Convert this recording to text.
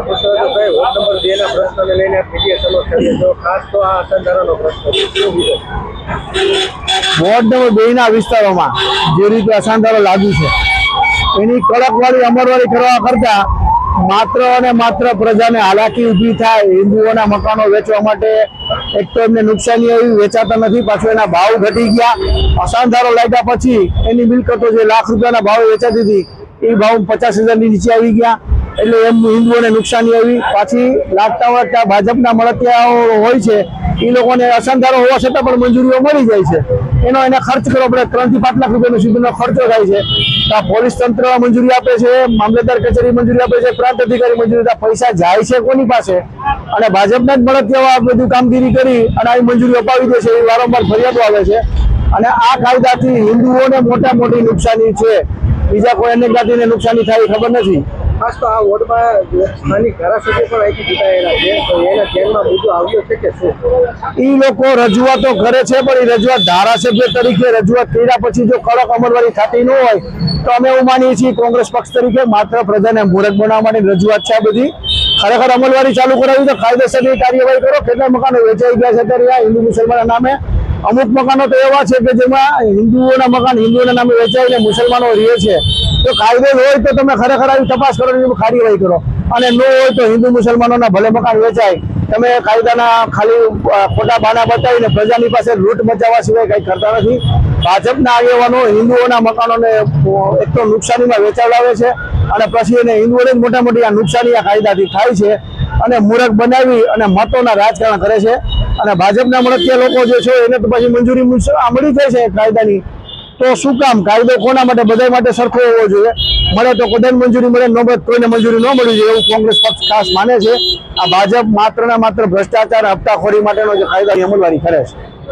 કુશળભાઈ, ward number બે ના વિસ્તારોમાં જે રીતે અશાંતરો લાગુ છે એની કડકવાળી અમરવાળી કરવા કરતા માત્ર અને માત્ર પ્રજાને હાલાકી ઊભી થાય હિન્દુઓના મકાનો વેચવા માટે એક તો એમને નુકસાની આવી વેચાતા નથી પાછું એના ભાવ ઘટી ગયા. અસાંધારો લાગ્યા પછી એની મિલકતો જે લાખ રૂપિયાના ભાવે વેચાતી હતી એ ભાવ પચાસ હજારની નીચે આવી ગયા. એટલે એમ હિન્દુઓને નુકસાની આવી. પાછી લાગતા વળગતા ભાજપના મળતિયાઓ હોય છે એ લોકોને અસંધારો હોવા છતાં પણ મંજૂરીઓ મળી જાય છે. એનો એને ખર્ચ કરવો પડે. ત્રણથી પાંચ લાખ રૂપિયાનો સુધીનો ખર્ચો થાય છે. આ પોલીસ તંત્ર મંજૂરી આપે છે, મામલતદાર કચેરી મંજૂરી આપે છે, પ્રાંત અધિકારી મંજૂરી. પૈસા જાય છે કોની પાસે? અને ભાજપના જ મળતિયાઓ આ બધું કામગીરી કરી અને આવી મંજૂરી અપાવી દે છે એ વારંવાર ફરિયાદો આવે છે. અને આ કાયદાથી હિન્દુઓને મોટા મોટી નુકસાની છે. બીજા કોઈ અન્ય જ્ઞાતિને નુકસાની થાય ખબર નથી. ખાસ તો આ વોર્ડમાં સ્થાનિક ધારાસભ્ય પણ અહીંથી ચૂંટાયેલા છે. તો એના ધ્યાનમાં મુદ્દો આવ્યો છે કે શું? એ લોકો રજૂઆતો કરે છે, પણ એ રજૂઆત ધારાસભ્ય તરીકે રજૂઆત કર્યા પછી જો કડક અમલવારી થતી ન હોય, તો અમે એવું માનીએ છીએ કોંગ્રેસ પક્ષ તરીકે માત્ર પ્રજાને મૂરખ બનાવવા માટે રજૂઆત છે આ બધી. ખરેખર અમલવારી ચાલુ કરાવી તો કાયદેસરની કાર્યવાહી કરો. કેટલા મકાનો વેચાઈ ગયા છે અત્યારે હિન્દુ મુસલમાનના નામે? અમુક મકાનો તો એવા છે કે જેમાં હિન્દુઓના મકાન હિન્દુઓના નામે વેચાઈને મુસલમાનો રહે છે. તો કાયદો હોય તો તમે ખરેખર આવી તપાસ કરો એની કાર્યવાહી કરો. અને ન હોય તો હિન્દુ મુસલમાનોના ભલે મકાન વેચાય. તમે કાયદાના ખાલી ખોટા બાના બતાવીને પ્રજાની પાસે લૂંટ મચાવવા સિવાય કંઈ કરતા નથી. ભાજપના આગેવાનો હિન્દુઓના મકાનોને એક તો નુકસાનીમાં વેચાવડાવે છે અને પછી એને હિન્દુઓને મોટા મોટી આ નુકસાની આ કાયદાથી થાય છે અને મૂરખ બનાવી અને મતોના રાજકારણ કરે છે. અને ભાજપના મળતિયા લોકો જે છે એને તો પછી મંજૂરી આ મળી જાય છે કાયદાની. તો શું કામ? કાયદો કોના માટે? બધા માટે સરખો હોવો જોઈએ. મળે તો કોઈને મંજૂરી મળે, ન મળે કોઈને મંજૂરી ન મળી જોઈએ એવું કોંગ્રેસ પક્ષ ખાસ માને છે. આ ભાજપ માત્ર ને માત્ર ભ્રષ્ટાચાર, હપ્તાખોરી માટેનો જે કાયદાની અમલવારી કરે છે.